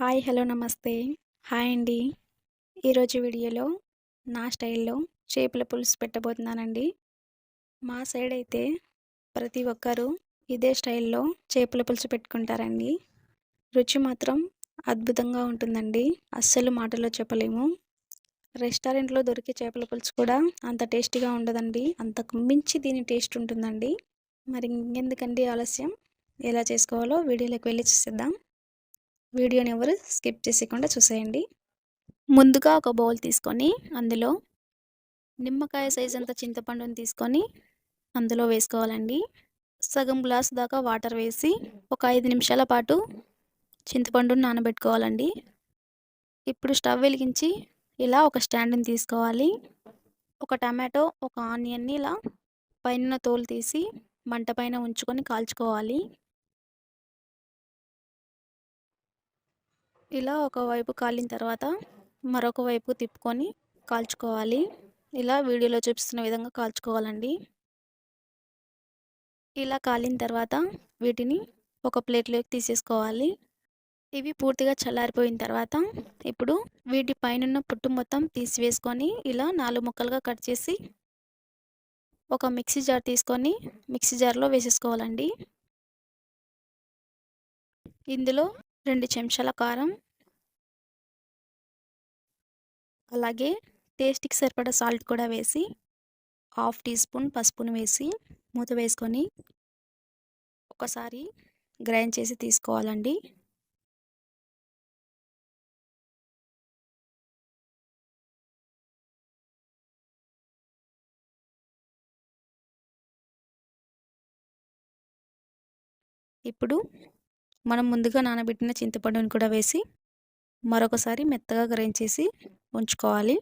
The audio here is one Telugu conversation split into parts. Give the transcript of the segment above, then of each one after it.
హాయ్ హలో నమస్తే. హాయ్ అండి. ఈరోజు వీడియోలో నా స్టైల్లో చేపల పులుసు పెట్టబోతున్నానండి. మా సైడ్ అయితే ప్రతి ఒక్కరూ ఇదే స్టైల్లో చేపల పులుసు పెట్టుకుంటారండి. రుచి మాత్రం అద్భుతంగా ఉంటుందండి. అస్సలు మాటలో చెప్పలేము. రెస్టారెంట్లో దొరికే చేపల పులుసు కూడా అంత టేస్టీగా ఉండదండి. అంతకు మించి దీని టేస్ట్ ఉంటుందండి. మరి ఇంకెందుకండి ఆలస్యం? ఎలా చేసుకోవాలో వీడియోలోకి వెళ్ళి చూసేద్దాం. వీడియోని ఎవరు స్కిప్ చేసేయకుండా చూసేయండి. ముందుగా ఒక బౌల్ తీసుకొని అందులో నిమ్మకాయ సైజ్ అంత చింతపండుని తీసుకొని అందులో వేసుకోవాలండి. సగం గ్లాస్ దాకా వాటర్ వేసి ఒక ఐదు నిమిషాల పాటు చింతపండుని నానబెట్టుకోవాలండి. ఇప్పుడు స్టవ్ వెలిగించి ఇలా ఒక స్టాండ్ని తీసుకోవాలి. ఒక టమాటో ఒక ఆనియన్ని ఇలా పైన తోలు తీసి మంట పైన ఉంచుకొని కాల్చుకోవాలి. ఇలా ఒకవైపు కాలిన తర్వాత మరొక వైపు తిప్పుకొని కాల్చుకోవాలి. ఇలా వీడియోలో చూపిస్తున్న విధంగా కాల్చుకోవాలండి. ఇలా కాలిన తర్వాత వీటిని ఒక ప్లేట్లోకి తీసేసుకోవాలి. ఇవి పూర్తిగా చల్లారిపోయిన తర్వాత ఇప్పుడు వీటి పైన పుట్టు మొత్తం తీసివేసుకొని ఇలా నాలుగు ముక్కలుగా కట్ చేసి ఒక మిక్సీ జార్ తీసుకొని మిక్సీ జార్లో వేసేసుకోవాలండి. ఇందులో రెండు చెంచాల కారం. అలాగే టేస్ట్కి సరిపడా సాల్ట్ కూడా వేసి హాఫ్ టీ స్పూన్ పసుపును వేసి మూత వేసుకొని ఒకసారి గ్రైండ్ చేసి తీసుకోవాలండి. ఇప్పుడు మనం ముందుగా నానబెట్టిన చింతపండుని కూడా వేసి మరొకసారి మెత్తగా గ్రైండ్ చేసి ఉంచుకోవాలి.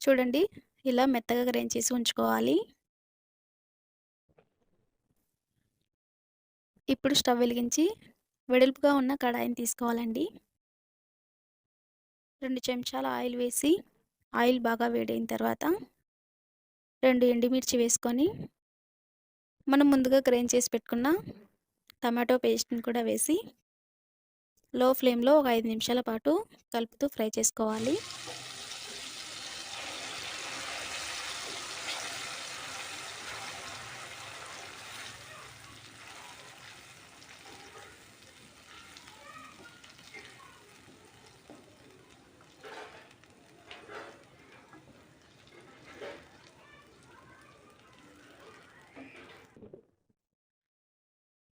చూడండి ఇలా మెత్తగా గ్రైండ్ చేసి ఉంచుకోవాలి. ఇప్పుడు స్టవ్ వెలిగించి వెడల్పుగా ఉన్న కడాయిని తీసుకోవాలండి. రెండు చెంచాల ఆయిల్ వేసి ఆయిల్ బాగా వేడైన తర్వాత రెండు ఎండుమిర్చి వేసుకొని మనం ముందుగా గ్రైండ్ చేసి పెట్టుకున్న టమాటో పేస్ట్ని కూడా వేసి లో ఫ్లేమ్లో ఒక ఐదు నిమిషాల పాటు కలుపుతూ ఫ్రై చేసుకోవాలి.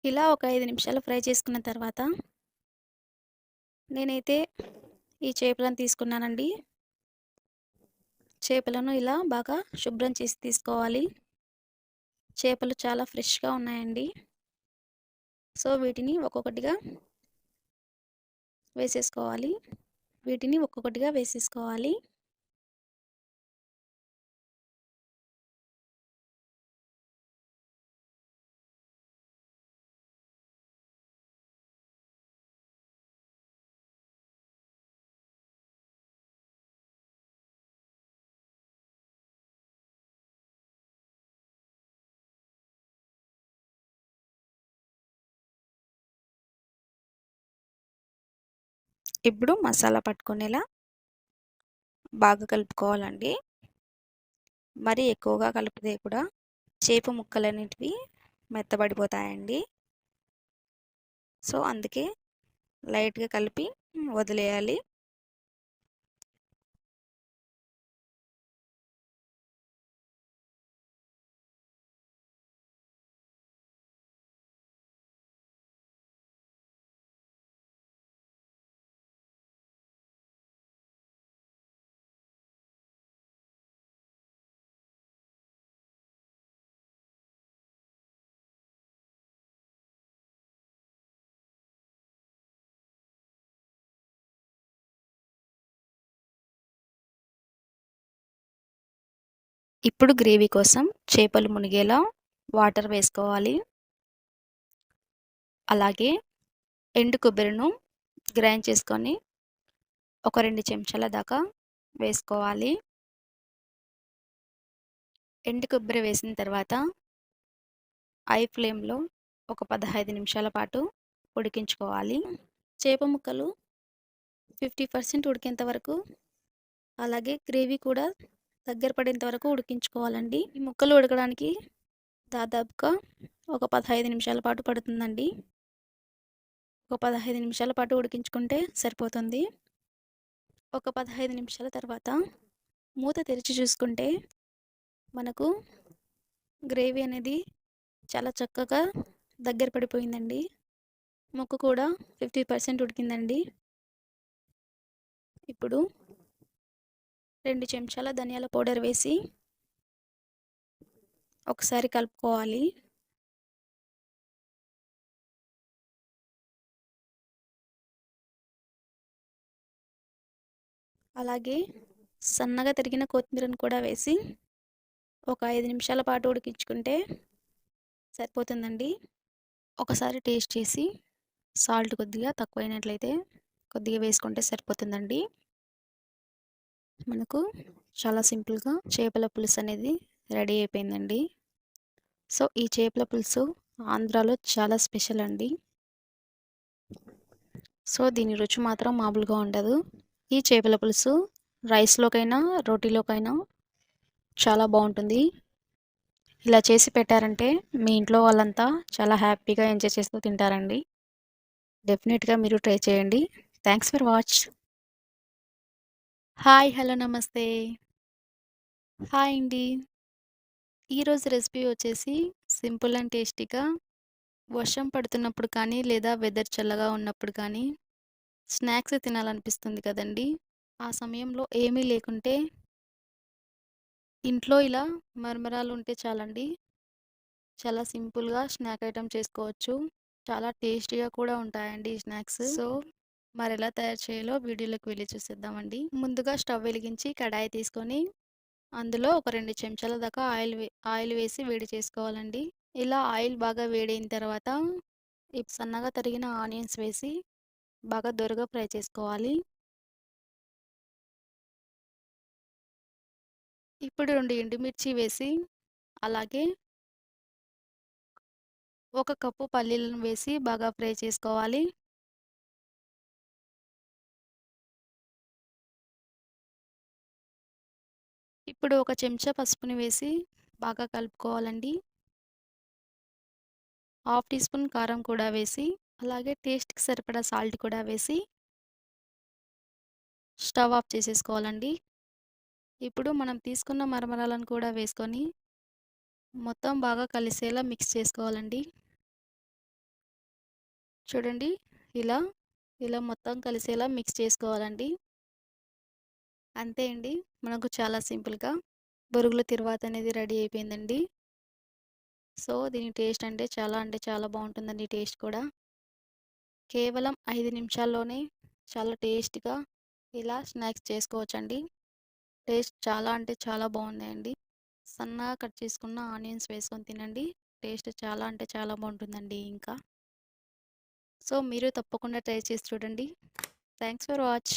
ఇలా ఒక ఐదు నిమిషాలు ఫ్రై చేసుకున్న తర్వాత నేనైతే ఈ చేపలను తీసుకున్నానండి. చేపలను ఇలా బాగా శుభ్రం చేసి తీసుకోవాలి. చేపలు చాలా ఫ్రెష్గా ఉన్నాయండి. సో వీటిని ఒక్కొక్కటిగా వేసేసుకోవాలి. వీటిని ఒక్కొక్కటిగా వేసేసుకోవాలి. ఇప్పుడు మసాలా పట్టుకునేలా బాగా కలుపుకోవాలండి. మరి ఎక్కువగా కలిపితే కూడా చేప ముక్కలనేటివి మెత్తబడిపోతాయండి. సో అందుకే లైట్గా కలిపి వదిలేయాలి. ఇప్పుడు గ్రేవీ కోసం చేపలు మునిగేలా వాటర్ వేసుకోవాలి. అలాగే ఎండు కొబ్బరిను గ్రైండ్ చేసుకొని ఒక రెండు చెంచాల దాకా వేసుకోవాలి. ఎండు కొబ్బరి వేసిన తర్వాత ఐ ఫ్లేమ్లో ఒక పదహైదు నిమిషాల పాటు ఉడికించుకోవాలి. చేప ముక్కలు ఫిఫ్టీ పర్సెంట్ ఉడికేంత వరకు అలాగే గ్రేవీ కూడా దగ్గర పడేంత వరకు ఉడికించుకోవాలండి. ఈ ముక్కలు ఉడకడానికి దాదాపుగా ఒక పదహైదు నిమిషాల పాటు పడుతుందండి. ఒక పదహైదు నిమిషాల పాటు ఉడికించుకుంటే సరిపోతుంది. ఒక పదహైదు నిమిషాల తర్వాత మూత తెరిచి చూసుకుంటే మనకు గ్రేవీ అనేది చాలా చక్కగా దగ్గర పడిపోయిందండి. ముక్క కూడా ఫిఫ్టీ పర్సెంట్ ఉడికిందండి. ఇప్పుడు రెండు చెంచాల ధనియాల పౌడర్ వేసి ఒకసారి కలుపుకోవాలి. అలాగే సన్నగా తరిగిన కొత్తిమీరను కూడా వేసి ఒక ఐదు నిమిషాల పాటు ఉడికించుకుంటే సరిపోతుందండి. ఒకసారి టేస్ట్ చేసి సాల్ట్ కొద్దిగా తక్కువైనట్లయితే కొద్దిగా వేసుకుంటే సరిపోతుందండి. మనకు చాలా సింపుల్గా చేపల పులుసు అనేది రెడీ అయిపోయిందండి. సో ఈ చేపల పులుసు ఆంధ్రాలో చాలా స్పెషల్ అండి. సో దీని రుచి మాత్రం మామూలుగా ఉండదు. ఈ చేపల పులుసు రైస్లోకైనా రోటీలోకైనా చాలా బాగుంటుంది. ఇలా చేసి పెట్టారంటే మీ ఇంట్లో వాళ్ళంతా చాలా హ్యాపీగా ఎంజాయ్ చేస్తూ తింటారండి. డెఫినెట్గా మీరు ట్రై చేయండి. Thanks for watch. Hi hello namaste. Hi. అండి ఈరోజు రెసిపీ వచ్చేసి సింపుల్ అండ్ టేస్టీగా వర్షం పడుతున్నప్పుడు కానీ లేదా వెదర్ చల్లగా ఉన్నప్పుడు కానీ స్నాక్స్ తినాలనిపిస్తుంది కదండి. ఆ సమయంలో ఏమీ లేకుంటే ఇంట్లో ఇలా మరమరాలు ఉంటే చాలండి. చాలా సింపుల్గా స్నాక్ ఐటెం చేసుకోవచ్చు. చాలా టేస్టీగా కూడా ఉంటాయండి ఈ స్నాక్స్. సో మరి ఎలా తయారు చేయాలో వీడియోలోకి వెళ్ళి చూసేద్దామండి. ముందుగా స్టవ్ వెలిగించి కడాయి తీసుకొని అందులో ఒక రెండు చెంచాల దాకా ఆయిల్ ఆయిల్ వేసి వేడి చేసుకోవాలండి. ఇలా ఆయిల్ బాగా వేడైన తర్వాత సన్నగా తరిగిన ఆనియన్స్ వేసి బాగా దొరగా ఫ్రై చేసుకోవాలి. ఇప్పుడు రెండు ఎండుమిర్చి వేసి అలాగే ఒక కప్పు పల్లీలను వేసి బాగా ఫ్రై చేసుకోవాలి. ఇప్పుడు ఒక చెంచా పసుపుని వేసి బాగా కలుపుకోవాలండి. హాఫ్ టీ స్పూన్ కారం కూడా వేసి అలాగే టేస్ట్కి సరిపడా సాల్ట్ కూడా వేసి స్టవ్ ఆఫ్ చేసేసుకోవాలండి. ఇప్పుడు మనం తీసుకున్న మరమరాలను కూడా వేసుకొని మొత్తం బాగా కలిసేలా మిక్స్ చేసుకోవాలండి. చూడండి ఇలా ఇలా మొత్తం కలిసేలా మిక్స్ చేసుకోవాలండి. అంతే అండి. మనకు చాలా సింపుల్గా బొరుగుల తిరువాత అనేది రెడీ అయిపోయిందండి. సో దీని టేస్ట్ అంటే చాలా అంటే చాలా బాగుంటుందండి టేస్ట్ కూడా. కేవలం ఐదు నిమిషాల్లోనే చాలా టేస్ట్గా ఇలా స్నాక్స్ చేసుకోవచ్చండి. టేస్ట్ చాలా అంటే చాలా బాగున్నాయండి. సన్నగా కట్ చేసుకున్న ఆనియన్స్ వేసుకొని తినండి. టేస్ట్ చాలా అంటే చాలా బాగుంటుందండి ఇంకా. సో మీరు తప్పకుండా ట్రై చేసి చూడండి. Thanks for watch.